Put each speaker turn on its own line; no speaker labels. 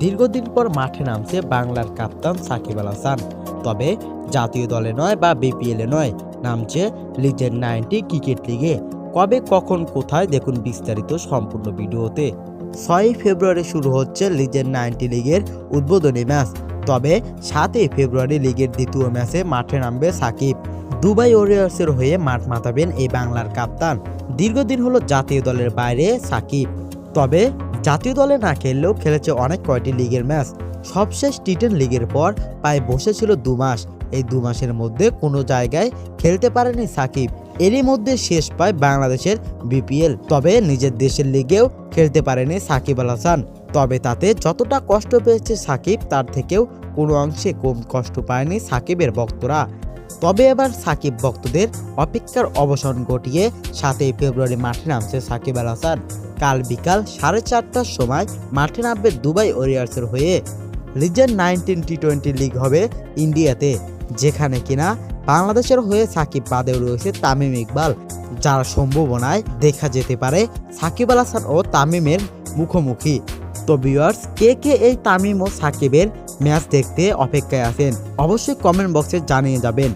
দীর্ঘদিন পর মাঠে নামছে বাংলার কাপ্তান সাকিব আল হাসান। তবে জাতীয় দলে নয় বা বিপিএলে নয়, নামছে লিজেন্ড নাইনটি ক্রিকেট লিগে। কবে, কখন, কোথায় দেখুন বিস্তারিত সম্পূর্ণ ভিডিওতে। ছয়ই ফেব্রুয়ারি শুরু হচ্ছে লিজেন্ড নাইনটি লিগের উদ্বোধনী ম্যাচ। তবে সাতই ফেব্রুয়ারি লিগের দ্বিতীয় ম্যাচে মাঠে নামবে সাকিব। দুবাই ওরিয়ার্সের হয়ে মাঠ মাতাবেন এই বাংলার কাপ্তান। দীর্ঘদিন হলো জাতীয় দলের বাইরে সাকিব। তবে জাতীয় দলে না খেললেও খেলেছে অনেক কয়টি লিগের ম্যাচ। সবশেষ টি টেন লিগের পর প্রায় বসেছিল দু মাস। এই দু মাসের মধ্যে কোনো জায়গায় খেলতে পারেনি সাকিব। এরই মধ্যে শেষ পায় বাংলাদেশের বিপিএল। তবে নিজের দেশের লিগেও খেলতে পারেনি সাকিব আল হাসান। তবে তাতে যতটা কষ্ট পেয়েছে সাকিব, তার থেকেও কোনো অংশে কম কষ্ট পায়নি সাকিবের ভক্তরা। তবে এবার সাকিব ভক্তদের অপেক্ষার অবসান ঘটিয়ে সাতই ফেব্রুয়ারি মাঠে নামছে সাকিব আল হাসান। কাল বিকাল সাড়ে চারটার সময় মাঠে নামবে দুবাই ওরিয়ার্সের হয়ে। Legend nineteen T twenty league হবে ইন্ডিয়াতে, যেখানে কিনা বাংলাদেশের হয়ে সাকিব বাদেও রয়েছে তামিম ইকবাল, যার সম্ভাবনায় দেখা যেতে পারে সাকিব আল হাসান ও তামিমের মুখোমুখি। তো ভিউয়ার্স কে কে এই তামিম ও সাকিবের ম্যাচ দেখতে অপেক্ষায় আছেন। অবশ্যই কমেন্ট বক্সে জানিয়ে যাবেন।